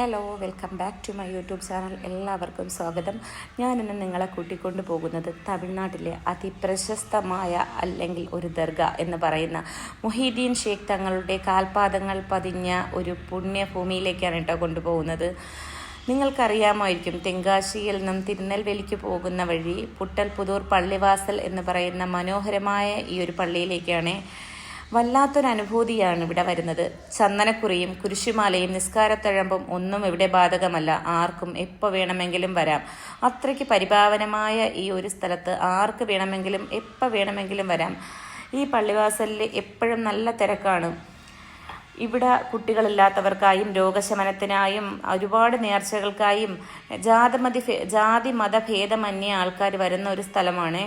Hello welcome back to my YouTube channel എല്ലാവർക്കും സ്വാഗതം. ഞാനിന്ന് നിങ്ങളെ കൂട്ടിക്കൊണ്ടു പോകുന്നത് തമിഴ്നാട്ടിലെ അതിപ്രശസ്തമായ അല്ലെങ്കിൽ ഒരു ദർഗ എന്ന് പറയുന്ന മുഹീദ്ദീൻ ഷേഖ് തങ്ങളുടെ കാൽപാദങ്ങൾ പതിഞ്ഞ ഒരു പുണ്യഭൂമിയിലേക്കാണ് കേട്ടോ കൊണ്ടുപോകുന്നത്. നിങ്ങൾക്കറിയാമായിരിക്കും തെങ്കാശിയിൽ നിന്നും തിരുനെൽവേലിക്ക് പോകുന്ന വഴി പുട്ടൽപുതൂർ പള്ളിവാസൽ എന്ന് പറയുന്ന മനോഹരമായ ഈ ഒരു പള്ളിയിലേക്കാണ് വല്ലാത്തൊരു അനുഭൂതിയാണ് ഇവിടെ വരുന്നത്. ചന്ദനക്കുറിയും കുരിശുമാലയും നിസ്കാരത്തഴമ്പും ഒന്നും ഇവിടെ ബാധകമല്ല. ആർക്കും എപ്പോൾ വേണമെങ്കിലും വരാം. അത്രയ്ക്ക് പരിപാവനമായ ഈ ഒരു സ്ഥലത്ത് ആർക്ക് വേണമെങ്കിലും എപ്പോൾ വേണമെങ്കിലും വരാം. ഈ പള്ളിവാസലിൽ എപ്പോഴും നല്ല തിരക്കാണ്. ഇവിടെ കുട്ടികളില്ലാത്തവർക്കായും രോഗശമനത്തിനായും ഒരുപാട് നേർച്ചകൾക്കായും ജാതിമതി ജാതി മതഭേദമന്യേ ആൾക്കാർ വരുന്ന ഒരു സ്ഥലമാണ്.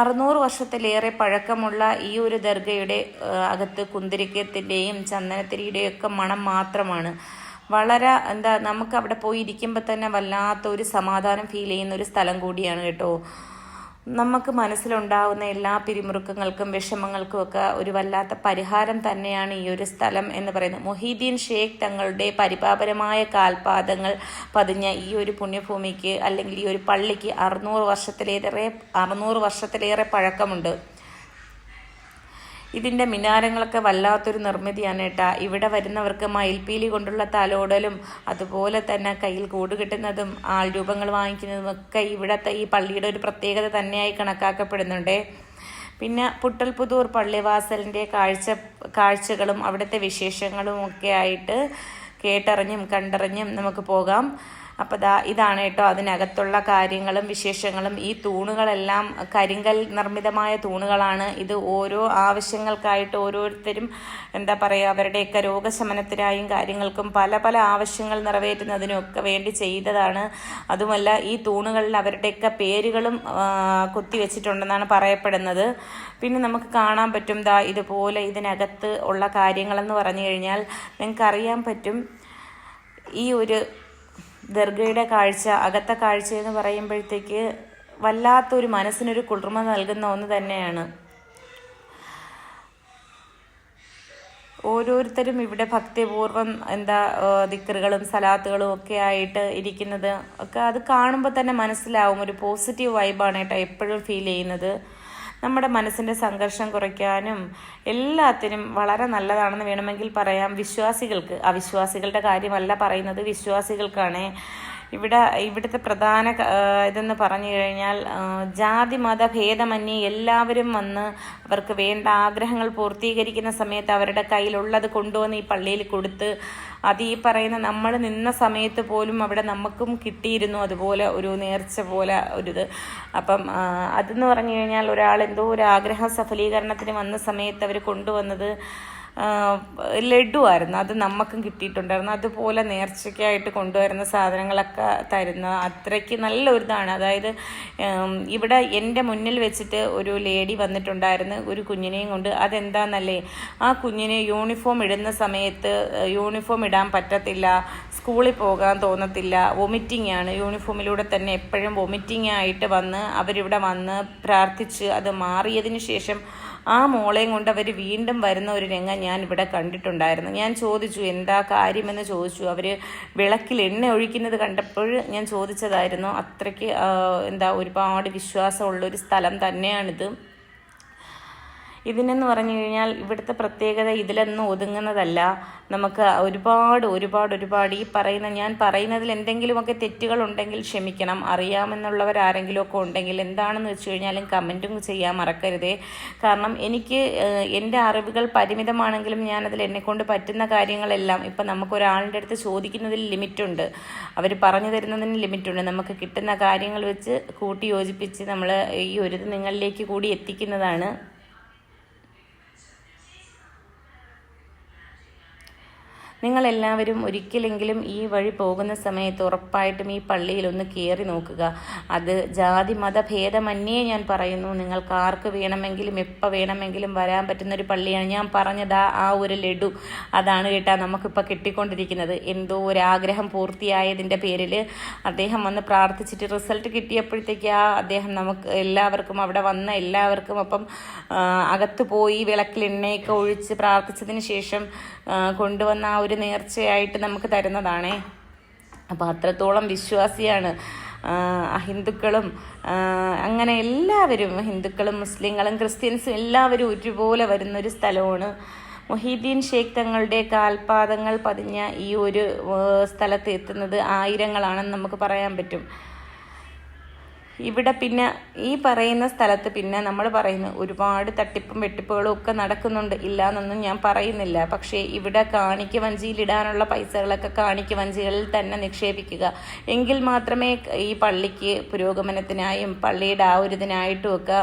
അറുന്നൂറ് വർഷത്തിലേറെ പഴക്കമുള്ള ഈ ഒരു ദർഗയുടെ അകത്ത് കുന്തിരിക്കത്തിന്റെയും ചന്ദനത്തിരിയുടെയൊക്കെ മണം മാത്രമാണ്. വളരെ എന്താ നമുക്ക് അവിടെ പോയി ഇരിക്കുമ്പോൾ തന്നെ വല്ലാത്ത ഒരു സമാധാനം ഫീൽ ചെയ്യുന്ന ഒരു സ്ഥലം കൂടിയാണ് കേട്ടോ. നമുക്ക് മനസ്സിലുണ്ടാവുന്ന എല്ലാ പിരിമുറുക്കങ്ങൾക്കും വിഷമങ്ങൾക്കും ഒക്കെ ഒരു വല്ലാത്ത പരിഹാരം തന്നെയാണ് ഈ ഒരു സ്ഥലം എന്ന് പറയുന്നത്. മൊഹീദ്ദീൻ ഷേഖ് തങ്ങളുടെ പരിപാപരമായ കാൽപാദങ്ങൾ പതിഞ്ഞ ഈ ഒരു പുണ്യഭൂമിക്ക് അല്ലെങ്കിൽ ഈ ഒരു പള്ളിക്ക് അറുന്നൂറ് വർഷത്തിലേറെ അറുന്നൂറ് വർഷത്തിലേറെ പഴക്കമുണ്ട്. ഇതിന്റെ മിനാരങ്ങളൊക്കെ വല്ലാത്തൊരു നിർമ്മിതിയാണ് കേട്ടാ ഇവിടെ വരുന്നവർക്ക് മയിൽപ്പീലി കൊണ്ടുള്ള തലോടലും അതുപോലെ തന്നെ കയ്യിൽ കൂട് കിട്ടുന്നതും ആൾ രൂപങ്ങൾ വാങ്ങിക്കുന്നതും ഒക്കെ ഇവിടത്തെ ഈ പള്ളിയുടെ ഒരു പ്രത്യേകത തന്നെയായി കണക്കാക്കപ്പെടുന്നുണ്ട്. പിന്നെ പുട്ടൽപുതൂർ പള്ളിവാസലിന്റെ കാഴ്ച കാഴ്ചകളും അവിടുത്തെ വിശേഷങ്ങളും ഒക്കെ ആയിട്ട് കേട്ടറിഞ്ഞും കണ്ടറിഞ്ഞും നമുക്ക് പോകാം. അപ്പോൾ ദാ ഇതാണ് കേട്ടോ അതിനകത്തുള്ള കാര്യങ്ങളും വിശേഷങ്ങളും. ഈ തൂണുകളെല്ലാം കരിങ്കൽ നിർമ്മിതമായ തൂണുകളാണ്. ഇത് ഓരോ ആവശ്യങ്ങൾക്കായിട്ട് ഓരോരുത്തരും എന്താ പറയുക അവരുടെയൊക്കെ രോഗശമനത്തിനായും കാര്യങ്ങൾക്കും പല പല ആവശ്യങ്ങൾ നിറവേറ്റുന്നതിനും ഒക്കെ വേണ്ടി ചെയ്തതാണ്. അതുമല്ല ഈ തൂണുകളിൽ അവരുടെയൊക്കെ പേരുകളും കൊത്തിവെച്ചിട്ടുണ്ടെന്നാണ് പറയപ്പെടുന്നത്. പിന്നെ നമുക്ക് കാണാൻ പറ്റും ദാ ഇതുപോലെ ഇതിനകത്ത് ഉള്ള കാര്യങ്ങളെന്ന് പറഞ്ഞു കഴിഞ്ഞാൽ നിങ്ങൾക്ക് അറിയാൻ പറ്റും ഈ ഒരു ദർഗയുടെ കാഴ്ച അകത്തെ കാഴ്ച എന്ന് പറയുമ്പോഴത്തേക്ക് വല്ലാത്തൊരു മനസ്സിനൊരു കുളിർമ നൽകുന്ന ഒന്ന് തന്നെയാണ്. ഓരോരുത്തരും ഇവിടെ ഭക്തിപൂർവം എന്താ ദിക്കറുകളും സലാത്തുകളും ഒക്കെ ആയിട്ട് ഇരിക്കുന്നത് ഒക്കെ അത് കാണുമ്പോൾ തന്നെ മനസ്സിലാവും. ഒരു പോസിറ്റീവ് വൈബാണ് കേട്ടോ എപ്പോഴും ഫീൽ ചെയ്യുന്നത്. നമ്മുടെ മനസ്സിന്റെ സംഘർഷം കുറയ്ക്കാനും എല്ലാത്തിനും വളരെ നല്ലതാണെന്ന് വേണമെങ്കിൽ പറയാം. വിശ്വാസികൾക്ക് അവിശ്വാസികളുടെ കാര്യമല്ല പറയുന്നത്. വിശ്വാസികൾക്കാണ് ഇവിടെ ഇവിടുത്തെ പ്രധാന ഇതെന്ന് പറഞ്ഞു കഴിഞ്ഞാൽ ജാതി മത ഭേദമന്യേ എല്ലാവരും വന്ന് അവർക്ക് വേണ്ട ആഗ്രഹങ്ങൾ പൂർത്തീകരിക്കുന്ന സമയത്ത് അവരുടെ കയ്യിലുള്ളത് കൊണ്ടുവന്ന് ഈ പള്ളിയിൽ കൊടുത്ത് അത് ഈ പറയുന്ന നമ്മൾ നിന്ന സമയത്ത് പോലും അവിടെ നമുക്കും കിട്ടിയിരുന്നു അതുപോലെ ഒരു നേർച്ച പോലെ ഒരിത് അപ്പം അതെന്ന് പറഞ്ഞു കഴിഞ്ഞാൽ ഒരാൾ എന്തോ ഒരു ആഗ്രഹ സഫലീകരണത്തിന് വന്ന സമയത്ത് അവർ കൊണ്ടുവന്നത് ലഡു ആയിരുന്നു അത് നമുക്കും കിട്ടിയിട്ടുണ്ടായിരുന്നു. അതുപോലെ നേർച്ചയ്ക്കായിട്ട് കൊണ്ടുവരുന്ന സാധനങ്ങളൊക്കെ തരുന്ന അത്രയ്ക്ക് നല്ല ഒരു ഇതാണ് അതായത് ഇവിടെ എന്റെ മുന്നിൽ വെച്ചിട്ട് ഒരു ലേഡി വന്നിട്ടുണ്ടായിരുന്നു ഒരു കുഞ്ഞിനെയും കൊണ്ട്. അതെന്താണെന്നല്ലേ ആ കുഞ്ഞിനെ യൂണിഫോം ഇടുന്ന സമയത്ത് യൂണിഫോം ഇടാൻ പറ്റത്തില്ല സ്കൂളിൽ പോകാൻ തോന്നത്തില്ല വൊമിറ്റിംഗ് ആണ് യൂണിഫോമിലൂടെ തന്നെ എപ്പോഴും വൊമിറ്റിംഗ് ആയിട്ട് വന്ന് അവരിവിടെ വന്ന് പ്രാർത്ഥിച്ച് അത് മാറിയതിന് ശേഷം ആ മോളെയും കൊണ്ട് അവർ വീണ്ടും വരുന്ന ഒരു രംഗം ഞാൻ ഇവിടെ കണ്ടിട്ടുണ്ടായിരുന്നു. ഞാൻ ചോദിച്ചു എന്താ കാര്യമെന്ന് ചോദിച്ചു? അവർ വിളക്കിൽ എണ്ണ ഒഴിക്കുന്നത് കണ്ടപ്പോൾ ഞാൻ ചോദിച്ചതായിരുന്നു അത്രയ്ക്ക് എന്താ ഒരുപാട് വിശ്വാസമുള്ളൊരു സ്ഥലം തന്നെയാണിത്. ഇതിനെന്ന് പറഞ്ഞു കഴിഞ്ഞാൽ ഇവിടുത്തെ പ്രത്യേകത ഇതിലൊന്നും ഒതുങ്ങുന്നതല്ല. നമുക്ക് ഒരുപാട് ഒരുപാട് ഒരുപാട് ഈ പറയുന്ന ഞാൻ പറയുന്നതിൽ എന്തെങ്കിലുമൊക്കെ തെറ്റുകൾ ഉണ്ടെങ്കിൽ ക്ഷമിക്കണം. അറിയാമെന്നുള്ളവർ ആരെങ്കിലുമൊക്കെ ഉണ്ടെങ്കിൽ എന്താണെന്ന് വെച്ച് കഴിഞ്ഞാലും കമന്റും ചെയ്യാൻ മറക്കരുതേ. കാരണം എനിക്ക് എന്റെ അറിവുകൾ പരിമിതമാണെങ്കിലും ഞാനതിൽ എന്നെക്കൊണ്ട് പറ്റുന്ന കാര്യങ്ങളെല്ലാം ഇപ്പം നമുക്ക് ഒരാളിന്റെ അടുത്ത് ചോദിക്കുന്നതിൽ ലിമിറ്റുണ്ട്. അവർ പറഞ്ഞു തരുന്നതിന് ലിമിറ്റുണ്ട്. നമുക്ക് കിട്ടുന്ന കാര്യങ്ങൾ വെച്ച് കൂട്ടി യോജിപ്പിച്ച് നമ്മൾ ഈ ഒരു നിങ്ങളിലേക്ക് കൂടി എത്തിക്കുന്നതാണ്. നിങ്ങളെല്ലാവരും ഒരിക്കലെങ്കിലും ഈ വഴി പോകുന്ന സമയത്ത് ഉറപ്പായിട്ടും ഈ പള്ളിയിൽ ഒന്ന് കയറി നോക്കുക. അത് ജാതി മതഭേദമന്യേ ഞാൻ പറയുന്നു. നിങ്ങൾക്ക് ആർക്ക് വേണമെങ്കിലും എപ്പോൾ വേണമെങ്കിലും വരാൻ പറ്റുന്ന ഒരു പള്ളിയാണ് ഞാൻ പറഞ്ഞത്. ആ ഒരു ലഡു അതാണ് കേട്ടാ നമുക്കിപ്പോൾ കിട്ടിക്കൊണ്ടിരിക്കുന്നത്. എന്തോ ഒരു ആഗ്രഹം പൂർത്തിയായതിന്റെ പേരിൽ അദ്ദേഹം വന്ന് പ്രാർത്ഥിച്ചിട്ട് റിസൾട്ട് കിട്ടിയപ്പോഴത്തേക്ക് ആ അദ്ദേഹം നമുക്ക് എല്ലാവർക്കും അവിടെ വന്ന എല്ലാവർക്കും അപ്പം അകത്ത് പോയി വിളക്കിൽ എണ്ണയൊക്കെ ഒഴിച്ച് പ്രാർത്ഥിച്ചതിന് ശേഷം കൊണ്ടുവന്ന ആ ഒരു നേർച്ചയായിട്ട് നമുക്ക് തരുന്നതാണേ. അപ്പോൾ അത്രത്തോളം വിശ്വാസിയാണ് ഹിന്ദുക്കളും അങ്ങനെ എല്ലാവരും ഹിന്ദുക്കളും മുസ്ലിങ്ങളും ക്രിസ്ത്യൻസും എല്ലാവരും ഒരുപോലെ വരുന്നൊരു സ്ഥലമാണ്. മൊഹീദ്ദീൻ ഷേഖ് തങ്ങളുടെ കാൽപാദങ്ങൾ പതിഞ്ഞ ഈ ഒരു സ്ഥലത്ത് എത്തുന്നത് ആയിരങ്ങളാണെന്ന് നമുക്ക് പറയാൻ പറ്റും. ഇവിടെ പിന്നെ ഈ പറയുന്ന സ്ഥലത്ത് പിന്നെ നമ്മൾ പറയുന്ന ഒരുപാട് തട്ടിപ്പും വെട്ടിപ്പുകളും ഒക്കെ നടക്കുന്നുണ്ട്. ഇല്ല എന്നൊന്നും ഞാൻ പറയുന്നില്ല. പക്ഷേ ഇവിടെ കാണിക്ക വഞ്ചിയിലിടാനുള്ള പൈസകളൊക്കെ കാണിക്ക വഞ്ചികളിൽ തന്നെ നിക്ഷേപിക്കുക. എങ്കിൽ മാത്രമേ ഈ പള്ളിക്ക് പുരോഗമനത്തിനായും പള്ളിയുടെ ആ ഒരു ഇതിനായിട്ടും ഒക്കെ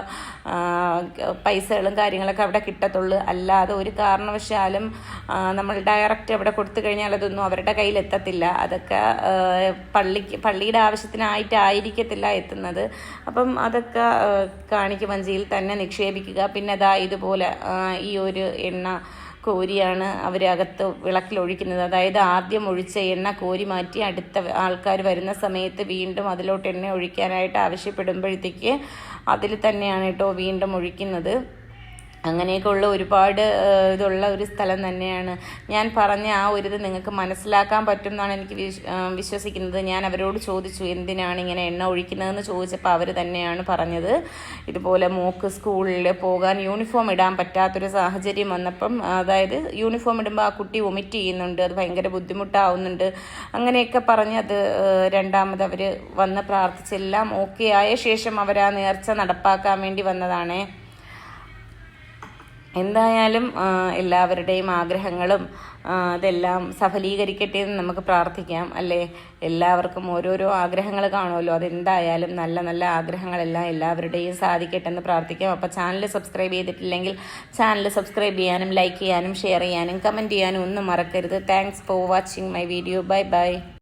പൈസകളും കാര്യങ്ങളൊക്കെ അവിടെ കിട്ടത്തുള്ളൂ. അല്ലാതെ ഒരു കാരണവശാലും നമ്മൾ ഡയറക്റ്റ് അവിടെ കൊടുത്തു കഴിഞ്ഞാൽ അതൊന്നും അവരുടെ കയ്യിൽ എത്തത്തില്ല. അതൊക്കെ പള്ളിക്ക് പള്ളിയുടെ ആവശ്യത്തിനായിട്ടായിരിക്കത്തില്ല എത്തുന്നത്. അപ്പം അതൊക്കെ കാണിക്ക വഞ്ചിയിൽ തന്നെ നിക്ഷേപിക്കുക. പിന്നെ അതാ ഇതുപോലെ ഈ ഒരു എണ്ണ കോരിയാണ് അവർ അകത്ത് വിളക്കിലൊഴിക്കുന്നത്. അതായത് ആദ്യം ഒഴിച്ച എണ്ണ കോരി മാറ്റി അടുത്ത ആൾക്കാർ വരുന്ന സമയത്ത് വീണ്ടും അതിലോട്ട് എണ്ണ ഒഴിക്കാനായിട്ട് ആവശ്യപ്പെടുമ്പോഴത്തേക്ക് അതിൽ തന്നെയാണ് കേട്ടോ വീണ്ടും ഒഴിക്കുന്നത്. അങ്ങനെയൊക്കെ ഉള്ള ഒരുപാട് ഇതുള്ള ഒരു സ്ഥലം തന്നെയാണ്. ഞാൻ പറഞ്ഞ ആ ഒരു ഇത് നിങ്ങൾക്ക് മനസ്സിലാക്കാൻ പറ്റും എന്നാണ് എനിക്ക് വിശ്- വിശ്വസിക്കുന്നത്. ഞാൻ അവരോട് ചോദിച്ചു എന്തിനാണ് ഇങ്ങനെ എണ്ണ ഒഴിക്കുന്നതെന്ന് ചോദിച്ചപ്പോൾ അവർ തന്നെയാണ് പറഞ്ഞത്. ഇതുപോലെ മോക്ക് സ്കൂളിൽ പോകാൻ യൂണിഫോം ഇടാൻ പറ്റാത്തൊരു സാഹചര്യം വന്നപ്പം അതായത് യൂണിഫോം ഇടുമ്പോൾ ആ കുട്ടി വൊമിറ്റ് ചെയ്യുന്നുണ്ട് അത് ഭയങ്കര ബുദ്ധിമുട്ടാവുന്നുണ്ട്. അങ്ങനെയൊക്കെ പറഞ്ഞ് അത് രണ്ടാമത് അവർ വന്ന് പ്രാർത്ഥിച്ചെല്ലാം ഓക്കെ ആയ ശേഷം അവർ ആ നേർച്ച നടപ്പാക്കാൻ വേണ്ടി വന്നതാണേ. എന്തായാലും എല്ലാവരുടെയും ആഗ്രഹങ്ങളും അതെല്ലാം സഫലീകരിക്കട്ടെ എന്ന് നമുക്ക് പ്രാർത്ഥിക്കാം. അല്ലേ? എല്ലാവർക്കും ഓരോരോ ആഗ്രഹങ്ങൾ കാണുമല്ലോ. അതെന്തായാലും നല്ല നല്ല ആഗ്രഹങ്ങളെല്ലാം എല്ലാവരുടെയും സാധിക്കട്ടെ എന്ന് പ്രാർത്ഥിക്കാം. അപ്പോൾ ചാനൽ സബ്സ്ക്രൈബ് ചെയ്തിട്ടില്ലെങ്കിൽ ചാനൽ സബ്സ്ക്രൈബ് ചെയ്യാനും ലൈക്ക് ചെയ്യാനും ഷെയർ ചെയ്യാനും കമന്റ് ചെയ്യാനും ഒന്നും മറക്കരുത്. Thanks for watching my video bye bye